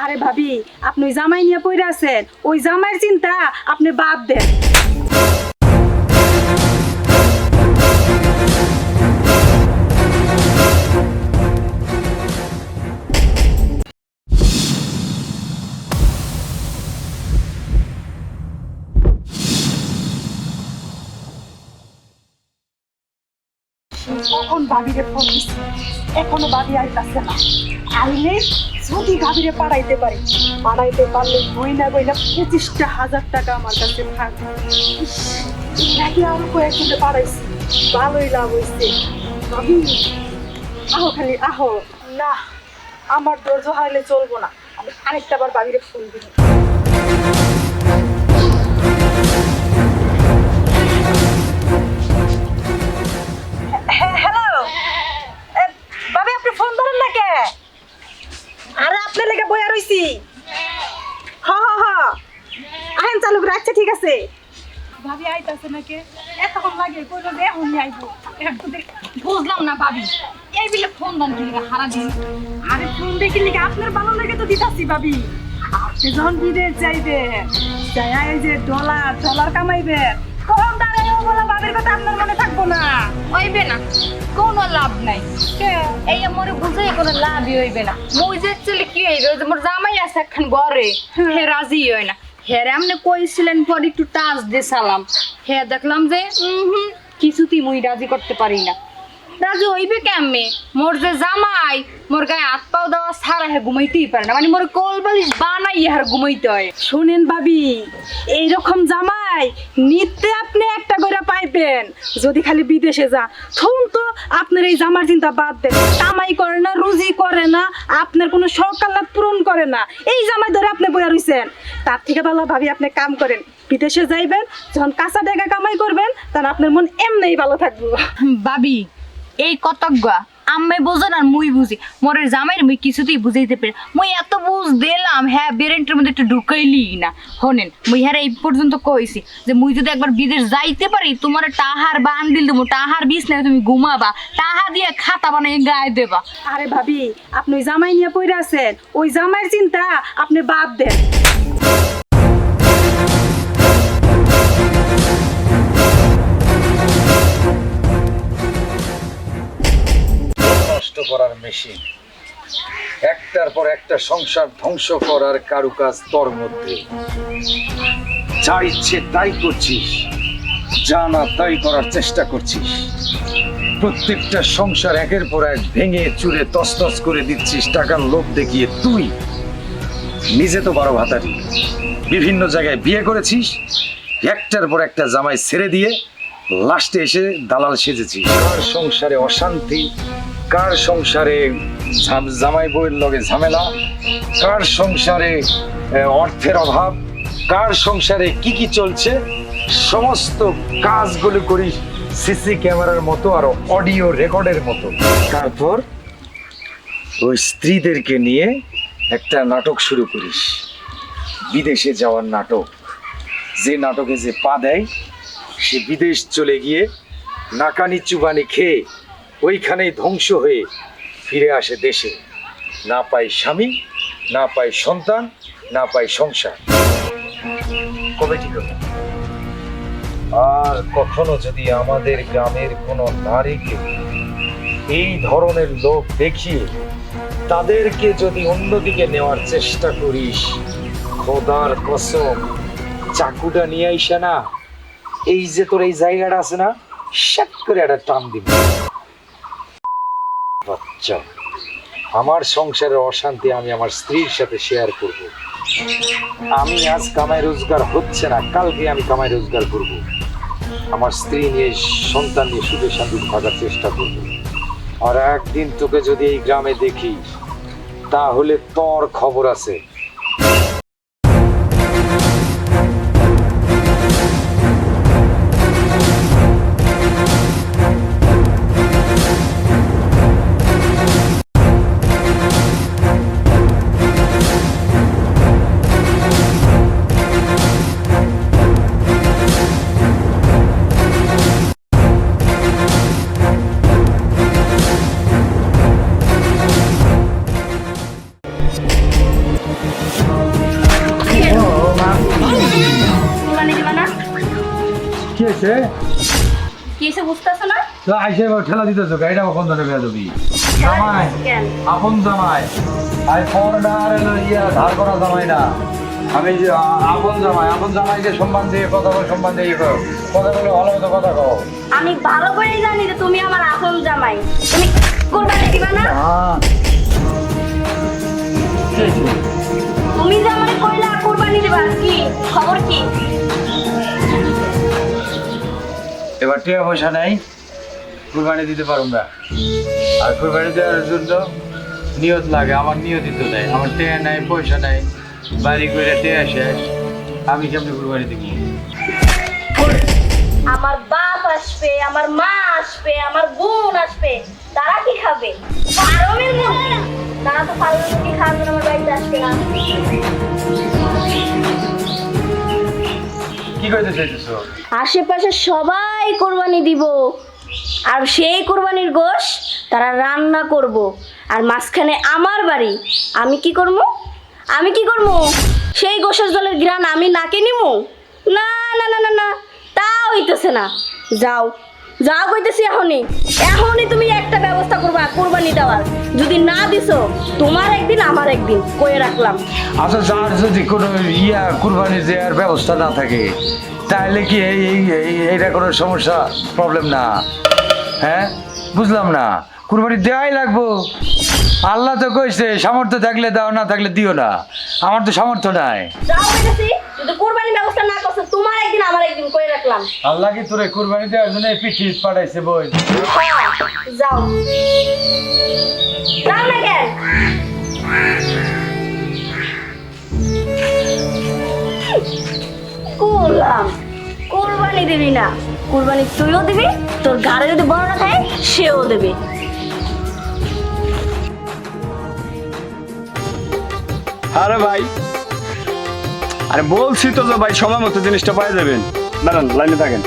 আরে ভাবি আপনি জামাই নিয়ে পড়ে আছেন। ওই জামাইয়ের চিন্তা আপনি বাদ দেন। কখন ভাবিরে ফোন দিছি এখনও ভাবি আইতাছে না। আইলে যদি ভাবিরে পাঠাইতে পারি পাঠাইতে পারলে বই না বই না পঁচিশটা হাজার টাকা আমার কাছে থাকবে আগে আমি কয়েকজনে পাঠাইছি ভালোই লাভ হয়েছে ভাবি, আহো খালি, আহো। না, আমার ধৈর্য হারলে চলবো না। আমি আরেকটা বার ভাবিরে ফোন দিই আছে ভাবি আইতাছে নাকি? এতক্ষণ লাগে কইলো যে এখন আইবো। বুঝলাম না ভাবি। এই বিলে ফোন দান কি হারা দিন। আরে ফোন দেখি লিখে আপনার ভালো লেগে তো দিতাছি ভাবি। আপনি যখন বিদেশ যাইবে যাই এই যে ডলার ডলার কামাইবে কখন দাঁড়াইও বলা ভাবির কথা আপনার মনে থাকব না। হইবে না কোনো লাভ নাই। কে? এই আমার বুঝে কোনো লাভই হইবে না। মুই যে চলে কি হইবে? মোর জামাই আছে একখান ঘরে হে রাজি হয় না। হেরে আমনে কইছিলেন পর একটু টাচ দিয়ে সালাম। হে দেখলাম যে হুম, কিছুতেই মুই রাজি করতে পারি না। রাজি হইবে কেমনে? মোর যে জামাই, মোর গায়ে হাত পাও দেওয়া ছাড়া হে ঘুমাইতেই পারে না। মানে মোর কোল বালিশ বানাই আর ঘুমাইতে হয়। শুনেন ভাবি, এইরকম জামাই নিতে আপনি একটা করে পাইবেন। যদি খালি বিদেশে যা থুন তো আপনার এই জামার চিন্তা বাদ দেন। কামাই করে না, রুজি করে না, আপনার কোনো সকালাত পূরণ করে না। এই জামাই ধরে আপনি বইয়া রইছেন। তার থেকে ভালো ভাবি, আপনি কাম করেন। বিদেশে যাইবেন, যখন কাঁচা টাকা কামাই করবেন, তখন আপনার মন এমনিই ভালো থাকব। ভাবি এই কতজ্ঞা? আমি বোঝো না, মুই বুঝি। মোরের জামাইয়ের মুই কিছুতেই বুঝাইতে পারি মুই এত বুঝ দিলাম হ্যাঁ বেরেন্টের মধ্যে একটু ঢুকাইলি না। হনেন, মুই হ্যাঁ এই পর্যন্ত কইছি যে মুই যদি একবার বিদেশ যাইতে পারি, তোমার টাহার বান্ডিল দেবো, টাহার বিষ না তুমি ঘুমাবা, টাহা দিয়ে খাতা বানাই গায়ে দেবা। আরে ভাবি, আপনি জামাই নিয়ে পড়ে আছেন। ওই জামাইয়ের চিন্তা আপনি বাদ দেন। করার মেশিন। একটার পর একটা সংসার ধ্বংস করার কারুকাজ তোর মধ্যে। যা ইচ্ছে তাই করছিস, যা না তাই করার চেষ্টা করছিস। প্রত্যেকটা সংসার একের পর এক ভেঙে চুরে তসতস করে দিচ্ছিস, টাকার লোভ দেখিয়ে তুই নিজে তো বারো ভাতারি। বিভিন্ন জায়গায় বিয়ে করেছিস, একটার পর একটা জামাই ছেড়ে দিয়ে লাস্টে এসে দালাল সেজেছিস। সংসারে অশান্তি কার সংসারে জামাই বউয়ের লগে ঝামেলা? কার সংসারে অর্থের অভাব? কার সংসারে কি কি চলছে? সমস্ত কাজগুলো করিস সিসি ক্যামেরার মতো আর অডিও রেকর্ডের মতো। তারপর ওই স্ত্রীদেরকে নিয়ে একটা নাটক শুরু করিস। বিদেশে যাওয়ার নাটক। যে নাটকে যে পা দেয়, সে বিদেশ চলে গিয়ে নাকানি চুবানি খেয়ে ওইখানেই ধ্বংস হয়ে ফিরে আসে দেশে। না পায় স্বামী, না পায় সন্তান, না পায় সংসার। কবে ঠিক আর কখনো যদি আমাদের গ্রামের কোনো নারীকে এই ধরনের লোক দেখিয়ে তাদেরকে যদি অন্যদিকে নেওয়ার চেষ্টা করিস, খোদার কসম, চাকুটা নিয়ে আইসা না। এই যে তোর এই জায়গাটা আছে না শাক করে একটা টান দিবি। বাচ্চা। আমার সংসারের অশান্তি আমি আমার স্ত্রীর সাথে শেয়ার করব। আমি আজ কামাই রোজগার হচ্ছে না, কালকে আমি কামাই রোজগার করব। আমার স্ত্রী নিয়ে, সন্তান নিয়ে সুখে শান্তি থাকার চেষ্টা করব। আর একদিন তোকে যদি এই গ্রামে দেখি, তাহলে তোর খবর আছে। কি হয়েছে? আপন জামাই। আর ফরডার এলো আমি আপন জামাই আপন জামাইকে সম্মান দিয়ে কথা বলে সম্মান দিয়ে ইয়ে কর। কথা বলে ভালো মতো কথা কও। জানি তুমি আমার আপন জামাই। তুমি হ্যাঁ তুমি যে আমাকে কইলা কোরবানি দিবা কি? খবর কি? এবার টাকা পয়সা নাই কুরবানি দিতে পারুম না। আর কুরবানি দেওয়ার জন্য নিয়ত লাগে আমার নিয়ত দিতে নেই। আমার টাকা নাই পয়সা নাই বাড়ি করে টাকা শেষ আমি কেমনি কুরবানি দিব? আমার বাপ আসবে আমার মা আসবে আমার বোন আসবে তারা কি খাবে? ফার্মের মুরগি তো আমার বাড়িতে আসবে না। কি চাইতেছো? আশেপাশে সবাই কোরবানি দিব। আর সেই কোরবানির গোশ তারা রান্না করব। আর মাঝখানে আমার বাড়ি। আমি কি করব? আমি কি করব? সেই গোশের জলের ঘ্রাণ আমি নাকে নিমু? না না না না না। তা হইতেছে না। যাও। যাও কইতেছি এখনই। এখনই তুমি একটা ব্যবস্থা করবা কোরবানি দেওয়ার। যদি না দিছো, তোমার একদিন, আমার একদিন, কয়ে রাখলাম। আচ্ছা যার যদি কোনো ইয়া কুরবানি দেওয়ার ব্যবস্থা না থাকে তাহলে কি এই- এই- এইটা কোনো সমস্যা প্রবলেম না? হ্যাঁ? বুঝলাম না। কুরবানি দেওয়াই লাগবো। আল্লাহ তো কইছে সামর্থ্য থাকলে দাও না থাকলে দিও না। আমার তো সামর্থ্য নাই। যাও কইতেছি যদি কোরবানির ব্যবস্থা না করছ তোমার একদিন আমার একদিন কয়ে রাখলাম। আল্লাহ কি তোরে কুরবানি দেওয়ার জন্য পিঠি পাঠাইছে বই? হ্যাঁ, যাও। যাও না কেন? কোরবানি দিবি না। কুরবানি তুইও দিবি তোর গাড়ি যদি বড় না খায় সেও দেবে। আরে ভাই। আরে বলছি তো যে ভাই সময় মতো জিনিসটা পাই যাবেন দাঁড়ান লাইনে থাকেন।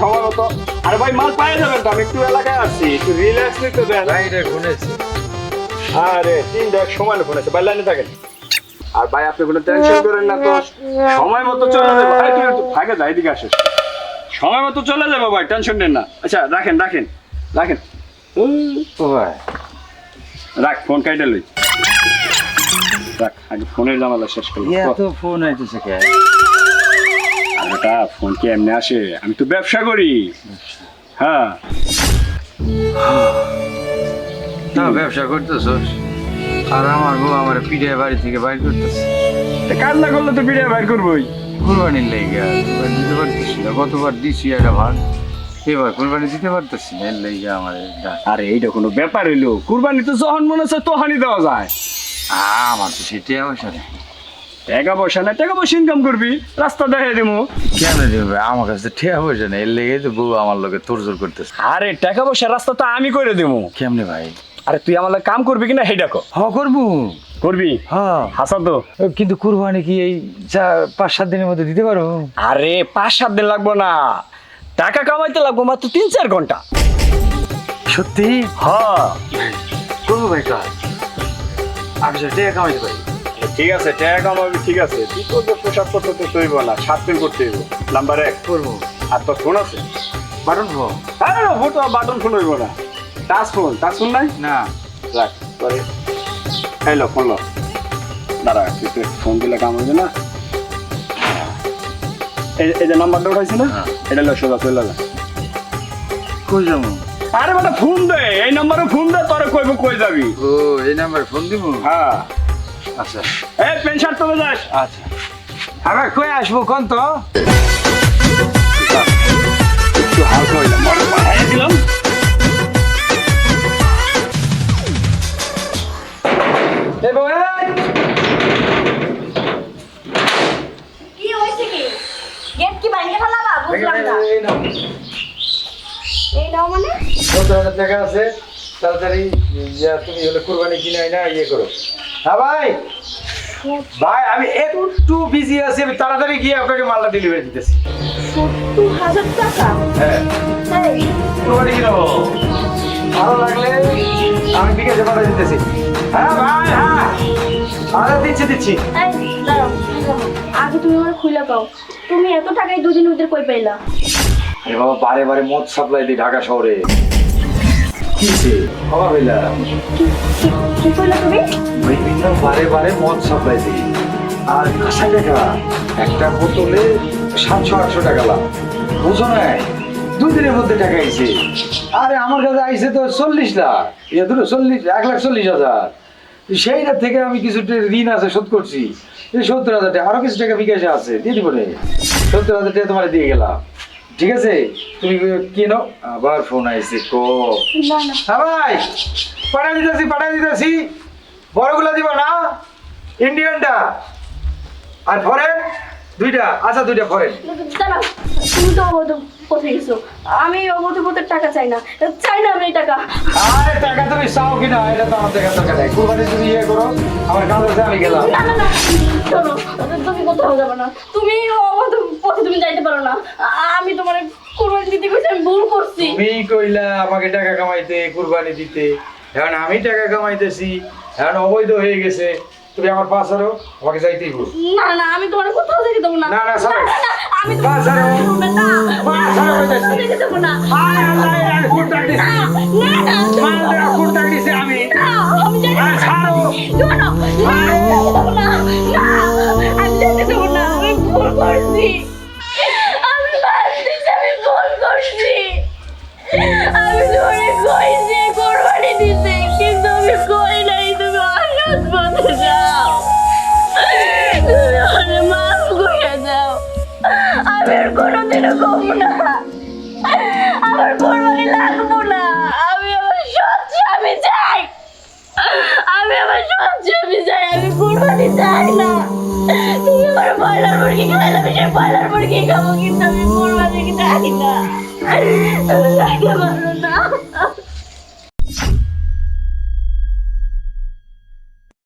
সময় মতো। আরে ভাই মাল পাই যাবেন তো আমি একটু এলাকায় আসছি একটু রিল্যাক্স নিতে দেন বাইরে আরে সময় ফোন আছে ভাই লাইনে থাকেন। আর ভাই আপনি কোনো টেনশন করেন না তো। সময় মতো চলে যাব। তুই একটু আসিস। সময় মতো চলে যাব ভাই টেনশন নেন না। আচ্ছা রাখেন রাখেন রাখেন। ভাই। রাখ ফোন কাইটে লই। রাখ আগে ফোনের জামালা শেষ করব এত ফোন আইতেছে কে? আর ওটা ফোন কি এমনি আসে? আমি তো ব্যবসা করি। হ্যাঁ। না ব্যবসা করতেছস আর আমার বউ আমার পিঠে বাড়ি থেকে বাইর করতেছে। কান্না করলে তো ভিডিও বাইর করবোই। কুরবানির লেগে দিতে পারতেছি না গতবার দিছি একটা ভাগ। এবার কুরবানি দিতে পারতেছি না এর লেগে আমার আরে এইটা কোনো ব্যাপার হইল? কুরবানি তো যখন মনে হচ্ছে তখনই দেওয়া যায়। আমার তো সেটাই অবশ্য নেই। টাকা পয়সা না টাকা পয়সা ইনকাম করবি। রাস্তা দেখাই দেবো কেন দেবে আমার কাছে ঠেয়া পয়সা নেই এর লেগে তো বউ আমার লোকে তোরজোর করতেছে। আরে টাকা পয়সা রাস্তা তো আমি করে দেবো কেমনে ভাই? আরে তুই আমার কাম করবি কিনা সেই ডাকো হ করব। করবি? হ্যাঁ। হাসা তো। কিন্তু কুরবানি কি এই চার পাঁচ সাত দিনের মধ্যে দিতে পারো আরে পাঁচ সাত দিন লাগবো না। টাকা কামাইতে লাগবো মাত্র তিন চার ঘণ্টা। সত্যি? হ্যাঁ। করব ভাই কাজ সে টাকা কামাইতে পারি। ঠিক আছে টাকা কামাবি ঠিক আছে। তুই যে পোশাক পত্র তো তৈব না সাত দিন করতে হইব। নাম্বার এক। করব। আর তোর ফোন আছে? Button phone. আরে ফোন তো বাটন ফোন হইব না। টাচ ফোন টাচ ফোন নাই? না। রাখ পরে। এই লো ফোন লো। দাঁড়া তুই তো ফোন দিলে কাম হইবে না। এই যে নাম্বারটা উঠাইছি না? হ্যাঁ। এটা লো সোজা চলে যা। কই যাব? আরে বেটা ফোন দে এই নাম্বারে ফোন দে তোরে কইব কই যাবি। ও এই নাম্বারে ফোন দিব হ্যাঁ। আচ্ছা। এই পেন শার্ট তোলে যাস। আচ্ছা। আবার কই আসব কোন তো? একটু হালকা হইলাম মরে পাঠাই দিলাম। এই বউ, কি হয়েছে কি? গেট কি ভাঙে ফেলাবা? বুঝলাম না। এই নাও। মানে। কত হাজার টাকা আছে তাড়াতাড়ি তুমি হলে কুরবানি কিনে না ইয়ে করো। হ্যাঁ ভাই? ভাই আমি একটু বিজি আছি আমি তাড়াতাড়ি গিয়ে আপনাকে মালটা ডেলিভারি দিতেছি। সত্তর হাজার টাকা? হ্যাঁ। কিনবো ভালো লাগলে আমি বিকাশে পাঠিয়ে দিতেছি। হ্যাঁ ভাই হ্যাঁ। আরে দিচ্ছি দিচ্ছি। আগে তুমি আমার খুলে পাও তুমি এত টাকায় দুদিন ওদের কই পাইলা? আরে বাবা বারে বারে মদ সাপ্লাই দিই ঢাকা শহরে। কিছে বাবা হইলা কি কি- কি কইলা তুমি? বিভিন্ন বারে বারে মদ সাপ্লাই দিই। আর কাঁচা টাকা একটা বোতলে সাতশো আটশো টাকা লাভ। বুঝো না দুই মধ্যে টাকা আইছে। আরে আমার কাছে আইছে তো চল্লিশ লাখ। ইয়ে ধরো চল্লিশ এক লাখ চল্লিশ হাজার। সেইটা থেকে আমি কিছু ঋণ আছে শোধ করছি। এই সত্তর হাজার টাকা আরও কিছু টাকা বিকাশে আছে দিয়ে দিব সত্তর হাজার টাকা তোমার দিয়ে গেলাম। ঠিক আছে? তুমি কি কিনো আবার ফোন আইছে কো। হ্যাঁ ভাই পাঠাই দিতেছি পাঠাই দিতেছি। বড়গুলো দিব না? ইন্ডিয়ানটা? আর ফরেন? দুইটা। আচ্ছা দুইটা ফরেন। তুমি তো অবৈধ পথে গেছো? আমি অবৈধ পথের টাকা চাই না। চাই না আমি টাকা। আরে টাকা তুমি চাও কিনা? এটা তো আমার দেখা দরকার নাই। কুরবানি যদি ইয়ে করো আমার কাজ আছে আমি গেলাম। না না না। শোনো তুমি কোথাও যাবে না। তুমি অবৈধ পথে তুমি যাইতে পারো না। আমি তোমার কোরবানি দিতে কইছি আমি ভুল করছি তুমি কইলা আমাকে টাকা কামাইতে কুরবানি দিতে এখন আমি টাকা কামাইতেছি এখন অবৈধ হয়ে গেছে তুমি আমার পাশ আরও আমাকে যাইতেই বল না না আমি তোমার কোথাও যেতে দেবো না না, না। না, না, আমি তোমার ছাড়ো। না বা, ছাড়ো, যেতে দেবো না আয় আল্লাহ, ফুট ডাক দিছে। না না মাল ডাক দিছে আমি না আমি যেতে আয়, ছাড়ো। না, না। না, আমি যেতে দেবো না। আমি ভুল করছি। আমি তোমারে কইছি কোরবানি দিতে, কিন্তু আমি কই নাই, তুমি অসৎ পথে যাও। তুমি আমারে মাফ করে দাও। আমি আর কোনোদিনও কমবো না। আমার কোরবানি লাগবো না আমি আমার সৎ স্বামী চাই আমি আমার সৎ স্বামী চাই আমি কোরবানি চাই না তুমি আমার পয়লার মুরগি খাইলে আমি সেই পয়লার মুরগি খাব কিন্তু আমি কোরবানি চাই না তুমি চাইতে পারো না